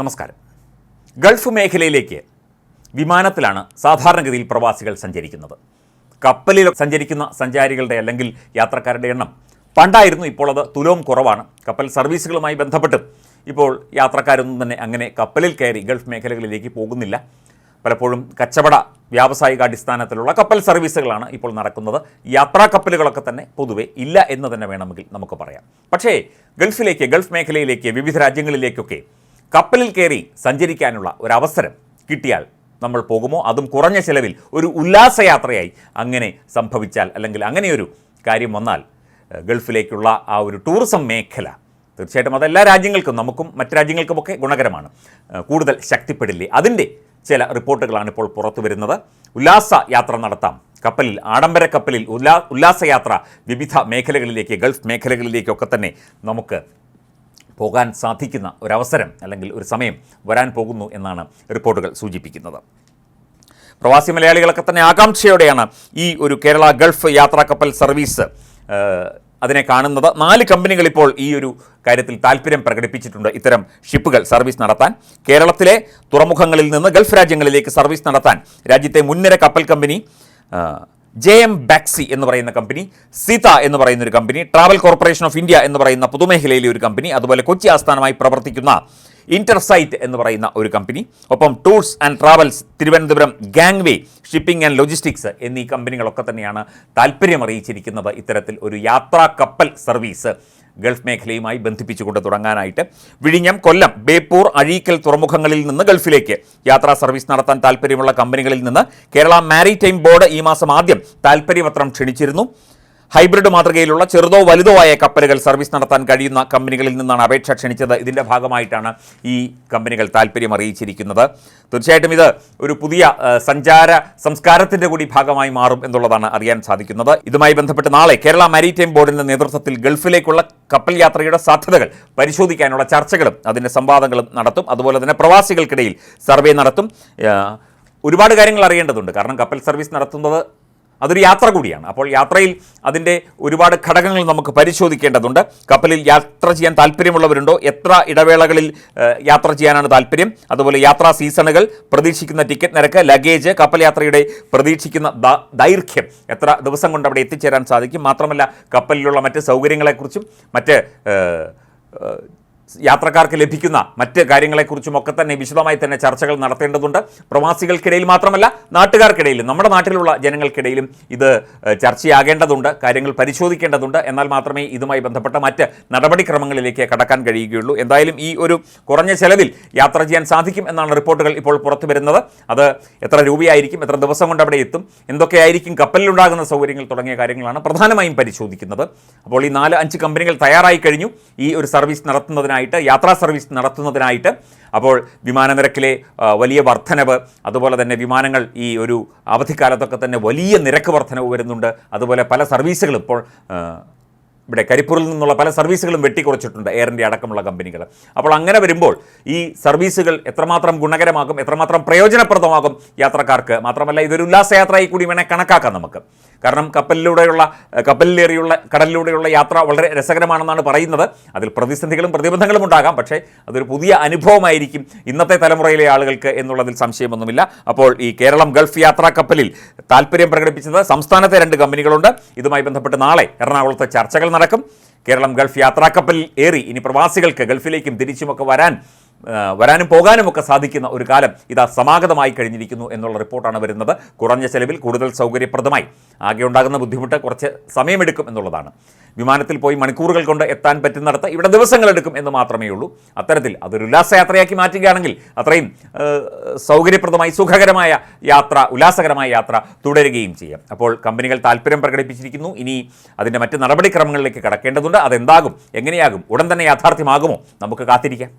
നമസ്കാരം. ഗൾഫ് മേഖലയിലേക്ക് വിമാനത്തിലാണ് സാധാരണഗതിയിൽ പ്രവാസികൾ സഞ്ചരിക്കുന്നത്. കപ്പലിൽ സഞ്ചരിക്കുന്ന സഞ്ചാരികളുടെ അല്ലെങ്കിൽ യാത്രക്കാരുടെ എണ്ണം പണ്ടായിരുന്നു ഇപ്പോൾ അത് തുലവും കുറവാണ്. കപ്പൽ സർവീസുകളുമായി ബന്ധപ്പെട്ട് ഇപ്പോൾ യാത്രക്കാരൊന്നും തന്നെ അങ്ങനെ കപ്പലിൽ കയറി ഗൾഫ് മേഖലകളിലേക്ക് പോകുന്നില്ല. പലപ്പോഴും കച്ചവട വ്യാവസായിക അടിസ്ഥാനത്തിലുള്ള കപ്പൽ സർവീസുകളാണ് ഇപ്പോൾ നടക്കുന്നത്. യാത്രാ കപ്പലുകളൊക്കെ തന്നെ പൊതുവെ ഇല്ല എന്ന് തന്നെ വേണമെങ്കിൽ നമുക്ക് പറയാം. പക്ഷേ ഗൾഫിലേക്ക് ഗൾഫ് മേഖലയിലേക്ക് വിവിധ രാജ്യങ്ങളിലേക്കൊക്കെ കപ്പലിൽ കയറി സഞ്ചരിക്കാനുള്ള ഒരു അവസരം കിട്ടിയാൽ നമ്മൾ പോകുമോ? അതും കുറഞ്ഞ ചിലവിൽ ഒരു ഉല്ലാസയാത്രയായി അങ്ങനെ സംഭവിച്ചാൽ അല്ലെങ്കിൽ അങ്ങനെയൊരു കാര്യം വന്നാൽ ഗൾഫിലേക്കുള്ള ആ ഒരു ടൂറിസം മേഖല തീർച്ചയായിട്ടും അത് എല്ലാ രാജ്യങ്ങൾക്കും നമുക്കും മറ്റ് രാജ്യങ്ങൾക്കുമൊക്കെ ഗുണകരമാണ്. കൂടുതൽ ശക്തിപ്പെടില്ലേ? അതിന്റെ ചില റിപ്പോർട്ടുകളാണ് ഇപ്പോൾ പുറത്തു വരുന്നത്. ഉല്ലാസ യാത്ര നടത്താം. കപ്പലിൽ ആഡംബര കപ്പലിൽ ഉല്ലാ ഉല്ലാസയാത്ര വിവിധ മേഖലകളിലേക്ക് ഗൾഫ് മേഖലകളിലേക്കൊക്കെ തന്നെ നമുക്ക് പോകാൻ സാധിക്കുന്ന ഒരവസരം അല്ലെങ്കിൽ ഒരു സമയം വരാൻ പോകുന്നു എന്നാണ് റിപ്പോർട്ടുകൾ സൂചിപ്പിക്കുന്നത്. പ്രവാസി മലയാളികളൊക്കെ തന്നെ ആകാംക്ഷയോടെയാണ് ഈ ഒരു കേരള ഗൾഫ് യാത്രാ കപ്പൽ സർവീസ് അതിനെ കാണുന്നത്. നാല് കമ്പനികൾ ഇപ്പോൾ ഈ ഒരു കാര്യത്തിൽ താല്പര്യം പ്രകടിപ്പിച്ചിട്ടുണ്ട് ഇത്തരം ഷിപ്പുകൾ സർവീസ് നടത്താൻ. കേരളത്തിലെ തുറമുഖങ്ങളിൽ നിന്ന് ഗൾഫ് രാജ്യങ്ങളിലേക്ക് സർവീസ് നടത്താൻ രാജ്യത്തെ മുൻനിര കപ്പൽ കമ്പനി ജെ എം ബാക്സി എന്ന് പറയുന്ന കമ്പനി സീത എന്ന് പറയുന്ന ഒരു company travel corporation of India എന്ന് പറയുന്ന പൊതുമേഖലയിലെ ഒരു കമ്പനി അതുപോലെ കൊച്ചി ആസ്ഥാനമായി പ്രവർത്തിക്കുന്ന ഇന്റർസൈറ്റ് എന്ന് പറയുന്ന ഒരു കമ്പനി ഒപ്പം tours and travels Thiruvananthapuram gangway shipping and logistics എന്നീ കമ്പനികളൊക്കെ തന്നെയാണ് താല്പര്യം അറിയിച്ചിരിക്കുന്നത് ഇത്തരത്തിൽ ഒരു യാത്രാ കപ്പൽ സർവീസ്. ഗൾഫ് മേഖലയുമായി ബന്ധിപ്പിച്ചുകൊണ്ട് തുടങ്ങാനായിട്ട് വിഴിഞ്ഞം കൊല്ലം ബേപ്പൂർ അഴീക്കൽ തുറമുഖങ്ങളിൽ നിന്ന് ഗൾഫിലേക്ക് യാത്രാ സർവീസ് നടത്താൻ താല്പര്യമുള്ള കമ്പനികളിൽ നിന്ന് കേരള മാരിടൈം ബോർഡ് ഈ മാസം ആദ്യം താല്പര്യപത്രം ക്ഷണിച്ചിരുന്നു. ഹൈബ്രിഡ് മാതൃകയിലുള്ള ചെറുതോ വലുതോ ആയ കപ്പലുകൾ സർവീസ് നടത്താൻ കഴിയുന്ന കമ്പനികളിൽ നിന്നാണ് അപേക്ഷ ക്ഷണിച്ചത്. ഇതിന്റെ ഭാഗമായിട്ടാണ് ഈ കമ്പനികൾ താല്പര്യം അറിയിച്ചിരിക്കുന്നത്. തീർച്ചയായിട്ടും ഇത് ഒരു പുതിയ സഞ്ചാര സംസ്കാരത്തിന്റെ കൂടി ഭാഗമായി മാറും എന്നുള്ളതാണ് അറിയാൻ സാധിക്കുന്നത്. ഇതുമായി ബന്ധപ്പെട്ട് നാളെ കേരള മാരിടൈം ബോർഡിന്റെ നേതൃത്വത്തിൽ ഗൾഫിലേക്കുള്ള കപ്പൽ യാത്രയുടെ സാധ്യതകൾ പരിശോധിക്കാനുള്ള ചർച്ചകളും അതിന്റെ സംവാദങ്ങളും നടത്തും. അതുപോലെ തന്നെ പ്രവാസികൾക്കിടയിൽ സർവേ നടത്തും. ഒരുപാട് കാര്യങ്ങൾ അറിയേണ്ടതുണ്ട്. കാരണം കപ്പൽ സർവീസ് നടത്തുന്നത് അതൊരു യാത്ര കൂടിയാണ്. അപ്പോൾ യാത്രയിൽ അതിന്റെ ഒരുപാട് ഘടകങ്ങൾ നമുക്ക് പരിശോധിക്കേണ്ടതുണ്ട്. കപ്പലിൽ യാത്ര ചെയ്യാൻ താല്പര്യമുള്ളവരുണ്ടോ എത്ര ഇടവേളകളിൽ യാത്ര ചെയ്യാനാണ് താല്പര്യം അതുപോലെ യാത്രാ സീസണുകൾ പ്രതീക്ഷിക്കുന്ന ടിക്കറ്റ് നിരക്ക് ലഗേജ് കപ്പൽ യാത്രയുടെ പ്രതീക്ഷിക്കുന്ന ദൈർഘ്യം എത്ര ദിവസം കൊണ്ട് അവിടെ എത്തിച്ചേരാൻ സാധിക്കും? മാത്രമല്ല കപ്പലിലുള്ള മറ്റ് സൗകര്യങ്ങളെക്കുറിച്ചും മറ്റ് യാത്രക്കാർക്ക് ലഭിക്കുന്ന മറ്റ് കാര്യങ്ങളെക്കുറിച്ചും ഒക്കെ തന്നെ വിശദമായി തന്നെ ചർച്ചകൾ നടത്തേണ്ടതുണ്ട്. പ്രവാസികൾക്കിടയിൽ മാത്രമല്ല നാട്ടുകാർക്കിടയിലും നമ്മുടെ നാട്ടിലുള്ള ജനങ്ങൾക്കിടയിലും ഇത് ചർച്ചയാകേണ്ടതുണ്ട് കാര്യങ്ങൾ പരിശോധിക്കേണ്ടതുണ്ട്. എന്നാൽ മാത്രമേ ഇതുമായി ബന്ധപ്പെട്ട മറ്റ് നടപടിക്രമങ്ങളിലേക്ക് കടക്കാൻ കഴിയുകയുള്ളൂ. എന്തായാലും ഈ ഒരു കുറഞ്ഞ ചെലവിൽ യാത്ര ചെയ്യാൻ സാധിക്കും എന്നാണ് റിപ്പോർട്ടുകൾ ഇപ്പോൾ പുറത്തു വരുന്നത്. അത് എത്ര രൂപയായിരിക്കും എത്ര ദിവസം കൊണ്ട് അവിടെ എത്തും എന്തൊക്കെയായിരിക്കും കപ്പലിലുണ്ടാകുന്ന സൗകര്യങ്ങൾ തുടങ്ങിയ കാര്യങ്ങളാണ് പ്രധാനമായും പരിശോധിക്കുന്നത്. അപ്പോൾ ഈ നാല് അഞ്ച് കമ്പനികൾ തയ്യാറായി കഴിഞ്ഞു. ഈ ഒരു സർവീസ് നടത്തുന്നതിനായിട്ട് യാത്രാ സർവീസ് നടത്തുന്നതിനായിട്ട് അപ്പോൾ വിമാന നിരക്കിലെ വലിയ വർധനവ് അതുപോലെ തന്നെ വിമാനങ്ങൾ ഈ ഒരു അവധിക്കാലത്തൊക്കെ തന്നെ വലിയ നിരക്ക് വർധനവ് വരുന്നുണ്ട്. അതുപോലെ പല സർവീസുകളും ഇപ്പോൾ ഇവിടെ കരിപ്പൂരിൽ നിന്നുള്ള പല സർവീസുകളും വെട്ടിക്കുറച്ചിട്ടുണ്ട് എയർ ഇന്ത്യ അടക്കമുള്ള കമ്പനികൾ അപ്പോൾ അങ്ങനെ വരുമ്പോൾ ഈ സർവീസുകൾ എത്രമാത്രം ഗുണകരമാകും എത്രമാത്രം പ്രയോജനപ്രദമാകും യാത്രക്കാർക്ക്? മാത്രമല്ല ഇതൊരു ഉല്ലാസയാത്രയായി കൂടി വേണേൽ കണക്കാക്കാം നമുക്ക്. കാരണം കപ്പലിലൂടെയുള്ള കപ്പലിലേറിയുള്ള കടലിലൂടെയുള്ള യാത്ര വളരെ രസകരമാണെന്നാണ് പറയുന്നത്. അതിൽ പ്രതിസന്ധികളും പ്രതിബന്ധങ്ങളും ഉണ്ടാകാം. പക്ഷേ അതൊരു പുതിയ അനുഭവമായിരിക്കും ഇന്നത്തെ തലമുറയിലെ ആളുകൾക്ക് എന്നുള്ളതിൽ സംശയമൊന്നുമില്ല. അപ്പോൾ ഈ കേരളം ഗൾഫ് യാത്രാ കപ്പലിൽ താല്പര്യം പ്രകടിപ്പിച്ചത് സംസ്ഥാനത്തെ രണ്ട് കമ്പനികളുണ്ട്. ഇതുമായി ബന്ധപ്പെട്ട് നാളെ എറണാകുളത്ത് ചർച്ചകൾ നടക്കും കേരളം ഗൾഫ് യാത്രാക്കപ്പലിൽ ഏറി. ഇനി പ്രവാസികൾക്ക് ഗൾഫിലേക്കും തിരിച്ചുമൊക്കെ വരാൻ വരാനും പോകാനും ഒക്കെ സാധിക്കുന്ന ഒരു കാലം ഇതാ സമാഗതമായി കഴിഞ്ഞിരിക്കുന്നു എന്നുള്ള റിപ്പോർട്ടാണ് വരുന്നത്. കുറഞ്ഞ ചെലവിൽ കൂടുതൽ സൗകര്യപ്രദമായി ആകെ ഉണ്ടാകുന്ന ബുദ്ധിമുട്ട് കുറച്ച് സമയമെടുക്കും എന്നുള്ളതാണ്. വിമാനത്തിൽ പോയി മണിക്കൂറുകൾ കൊണ്ട് എത്താൻ പറ്റുന്നിടത്ത് ഇവിടെ ദിവസങ്ങളെടുക്കും എന്ന് മാത്രമേ ഉള്ളൂ. അത്തരത്തിൽ അതൊരു ഉല്ലാസയാത്രയാക്കി മാറ്റുകയാണെങ്കിൽ അത്രയും സൗകര്യപ്രദമായി സുഖകരമായ യാത്ര ഉല്ലാസകരമായ യാത്ര തുടരുകയും ചെയ്യാം. അപ്പോൾ കമ്പനികൾ താല്പര്യം പ്രകടിപ്പിച്ചിരിക്കുന്നു. ഇനി അതിന്റെ മറ്റ് നടപടിക്രമങ്ങളിലേക്ക് കടക്കേണ്ടതുണ്ട്. അതെന്താകും? എങ്ങനെയാകും? ഉടൻ തന്നെ യാഥാർത്ഥ്യമാകുമോ? നമുക്ക് കാത്തിരിക്കാം.